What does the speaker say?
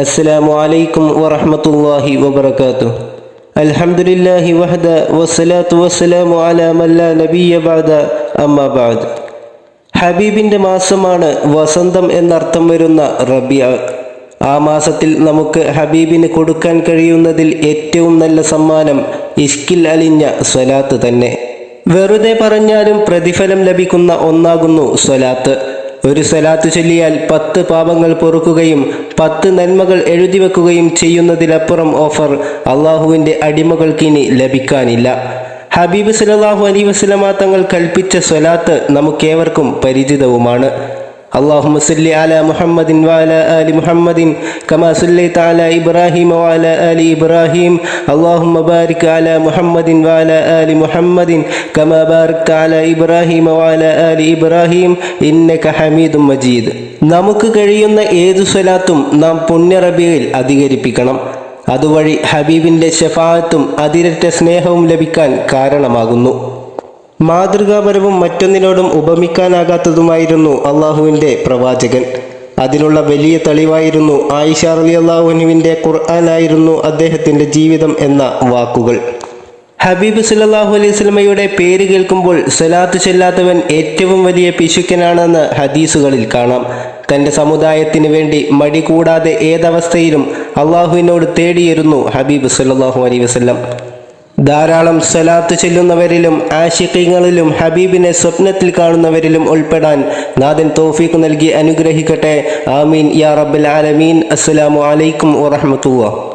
السلام عليكم ورحمة الله وبركاته الحمد لله وحده والصلاة والسلام على من لا نبي بعد أما بعد ഹബീബിന്റെ മാസമാണ് വസന്തം എന്നർത്ഥം വരുന്ന റബിയ ആ മാസത്തിൽ നമുക്ക് ഹബീബിന് കൊടുക്കാൻ കഴിയുന്നതിൽ ഏറ്റവും നല്ല സമ്മാനം ഇഷ്കിൽ അലിഞ്ഞ സ്വലാത്ത് തന്നെ വെറുതെ പറഞ്ഞാലും പ്രതിഫലം ലഭിക്കുന്ന ഒന്നാകുന്നു സ്വലാത്ത് ഒരു സലാത്ത് ചൊല്ലിയാൽ പത്ത് പാപങ്ങൾ പൊറുക്കുകയും പത്ത് നന്മകൾ എഴുതി വെക്കുകയും ചെയ്യുന്നതിലപ്പുറം ഓഫർ അള്ളാഹുവിന്റെ അടിമകൾക്കിനി ലഭിക്കാനില്ല. ഹബീബ് സലാഹു അലൈ വസ്ലമ തങ്ങൾ കൽപ്പിച്ച സ്വലാത്ത് നമുക്കേവർക്കും പരിചിതവുമാണ്. اللهم صل على محمد وعلى آل محمد كما صليت على إبراهيم وعلى آل إبراهيم اللهم بارك على محمد وعلى آل محمد كما باركت على إبراهيم وعلى آل إبراهيم إنك حميد مجيد നമുക്ക് കഴിയുന്ന ഏതു സ്വലാത്തും നാം പുണ്യറബിയിൽ അധികരിപ്പിക്കണം അതുവഴി ഹബീബിന്റെ ഷഫാഅത്തും അതിരറ്റ സ്നേഹവും ലഭിക്കാൻ കാരണമാകുന്നു മാതൃകാപരവും മറ്റൊന്നിനോടും ഉപമിക്കാനാകാത്തതുമായിരുന്നു അള്ളാഹുവിന്റെ പ്രവാചകൻ. അതിനുള്ള വലിയ തെളിവായിരുന്നു ആയിഷ അലി അള്ളാഹുനുവിന്റെ ഖുർആനായിരുന്നു അദ്ദേഹത്തിന്റെ ജീവിതം എന്ന വാക്കുകൾ. ഹബീബ് സുല്ലാഹു അലൈഹി സ്വലമയുടെ പേര് കേൾക്കുമ്പോൾ സലാത്ത് ചെല്ലാത്തവൻ ഏറ്റവും വലിയ പിശുക്കനാണെന്ന് ഹദീസുകളിൽ കാണാം. തന്റെ സമുദായത്തിന് വേണ്ടി മടി കൂടാതെ ഏതവസ്ഥയിലും അള്ളാഹുവിനോട് തേടിയിരുന്നു ഹബീബ് സുല്ലാഹു അലൈഹി വസ്ലം ധാരാളം സലാത്ത് ചെല്ലുന്നവരിലും ആഷിഖിങ്ങളിലും ഹബീബിനെ സ്വപ്നത്തിൽ കാണുന്നവരിലും ഉൾപ്പെടാൻ നാഥൻ തോഫീക്ക് നൽകി അനുഗ്രഹിക്കട്ടെ. ആമീൻ. യാ റബ്ബൽ ആലമീൻ. അസ്സലാമു അലൈക്കും വറഹമത്തുള്ള